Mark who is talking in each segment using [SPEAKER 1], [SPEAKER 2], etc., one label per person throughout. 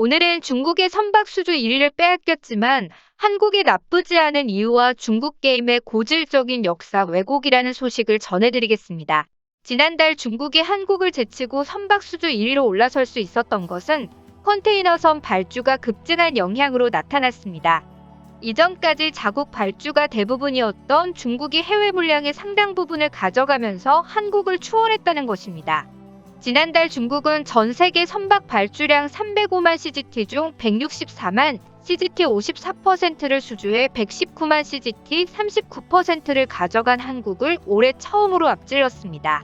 [SPEAKER 1] 오늘은 중국의 선박 수주 1위를 빼앗겼지만 한국이 나쁘지 않은 이유와 중국 게임의 고질적인 역사 왜곡이라는 소식을 전해드리겠습니다. 지난달 중국이 한국을 제치고 선박 수주 1위로 올라설 수 있었던 것은 컨테이너선 발주가 급증한 영향으로 나타났습니다. 이전까지 자국 발주가 대부분이었던 중국이 해외 물량의 상당 부분을 가져가면서 한국을 추월했다는 것입니다. 지난달 중국은 전 세계 선박 발주량 305만 CGT 중 164만 CGT 54%를 수주해 119만 CGT 39%를 가져간 한국을 올해 처음으로 앞질렀습니다.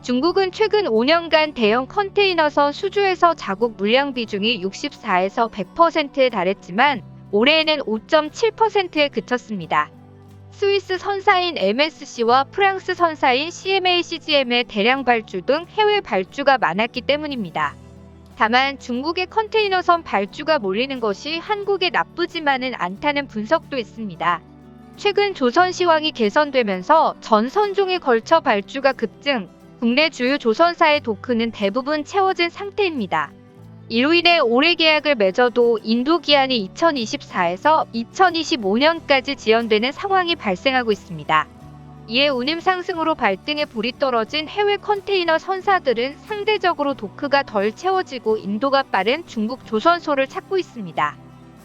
[SPEAKER 1] 중국은 최근 5년간 대형 컨테이너선 수주에서 자국 물량 비중이 64에서 100%에 달했지만 올해에는 5.7%에 그쳤습니다. 스위스 선사인 MSC와 프랑스 선사인 CMA CGM의 대량 발주 등 해외 발주가 많았기 때문입니다. 다만 중국의 컨테이너선 발주가 몰리는 것이 한국에 나쁘지만은 않다는 분석도 있습니다. 최근 조선시황이 개선되면서 전 선종에 걸쳐 발주가 급증, 국내 주요 조선사의 도크는 대부분 채워진 상태입니다. 이로 인해 올해 계약을 맺어도 인도 기한이 2024에서 2025년까지 지연되는 상황이 발생하고 있습니다. 이에 운임 상승으로 발등에 불이 떨어진 해외 컨테이너 선사들은 상대적으로 도크가 덜 채워지고 인도가 빠른 중국 조선소를 찾고 있습니다.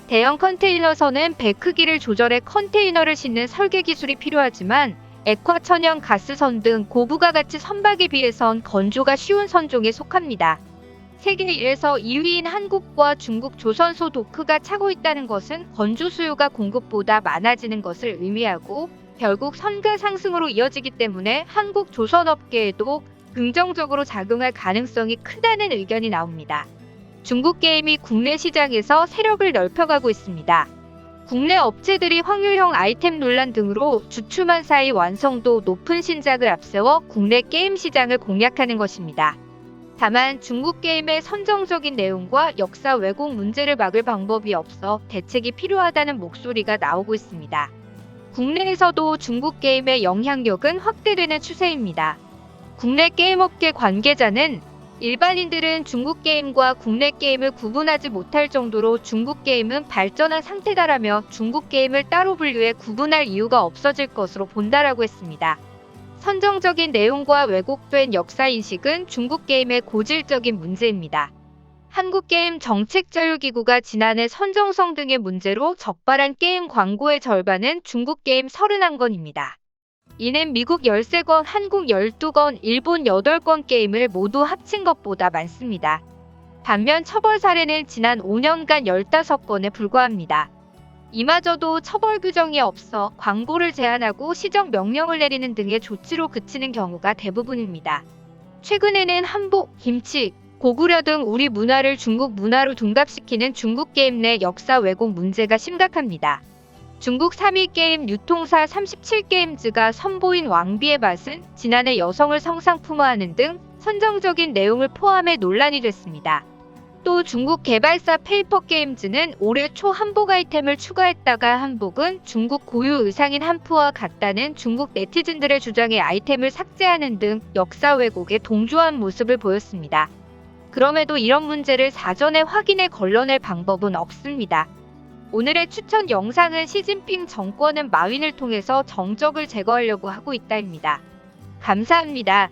[SPEAKER 1] 대형 컨테이너선은 배 크기를 조절해 컨테이너를 싣는 설계 기술이 필요하지만 액화 천연 가스선 등 고부가 가치 선박에 비해선 건조가 쉬운 선종에 속합니다. 세계 1에서 2위인 한국과 중국 조선소 도크가 차고 있다는 것은 건조 수요가 공급보다 많아지는 것을 의미하고 결국 선가 상승으로 이어지기 때문에 한국 조선업계에도 긍정적으로 작용할 가능성이 크다는 의견이 나옵니다. 중국 게임이 국내 시장에서 세력을 넓혀가고 있습니다. 국내 업체들이 확률형 아이템 논란 등으로 주춤한 사이 완성도 높은 신작을 앞세워 국내 게임 시장을 공략하는 것입니다. 다만 중국 게임의 선정적인 내용과 역사 왜곡 문제를 막을 방법이 없어 대책이 필요하다는 목소리가 나오고 있습니다. 국내에서도 중국 게임의 영향력은 확대되는 추세입니다. 국내 게임업계 관계자는 일반인들은 중국 게임과 국내 게임을 구분하지 못할 정도로 중국 게임은 발전한 상태다라며 중국 게임을 따로 분류해 구분할 이유가 없어질 것으로 본다라고 했습니다. 선정적인 내용과 왜곡된 역사 인식은 중국 게임의 고질적인 문제입니다. 한국게임 정책자율기구가 지난해 선정성 등의 문제로 적발한 게임 광고의 절반은 중국 게임 31건입니다. 이는 미국 13건, 한국 12건, 일본 8건 게임을 모두 합친 것보다 많습니다. 반면 처벌 사례는 지난 5년간 15건에 불과합니다. 이마저도 처벌 규정이 없어 광고를 제한하고 시정 명령을 내리는 등의 조치로 그치는 경우가 대부분입니다. 최근에는 한복, 김치, 고구려 등 우리 문화를 중국 문화로 둔갑시키는 중국 게임 내 역사 왜곡 문제가 심각합니다. 중국 3위 게임 유통사 37게임즈가 선보인 왕비의 맛은 지난해 여성을 성상품화하는 등 선정적인 내용을 포함해 논란이 됐습니다. 또 중국 개발사 페이퍼 게임즈는 올해 초 한복 아이템을 추가했다가 한복은 중국 고유 의상인 한푸와 같다는 중국 네티즌들의 주장에 아이템을 삭제하는 등 역사 왜곡에 동조한 모습을 보였습니다. 그럼에도 이런 문제를 사전에 확인해 걸러낼 방법은 없습니다. 오늘의 추천 영상은 시진핑 정권은 마윈을 통해서 정적을 제거하려고 하고 있다입니다. 감사합니다.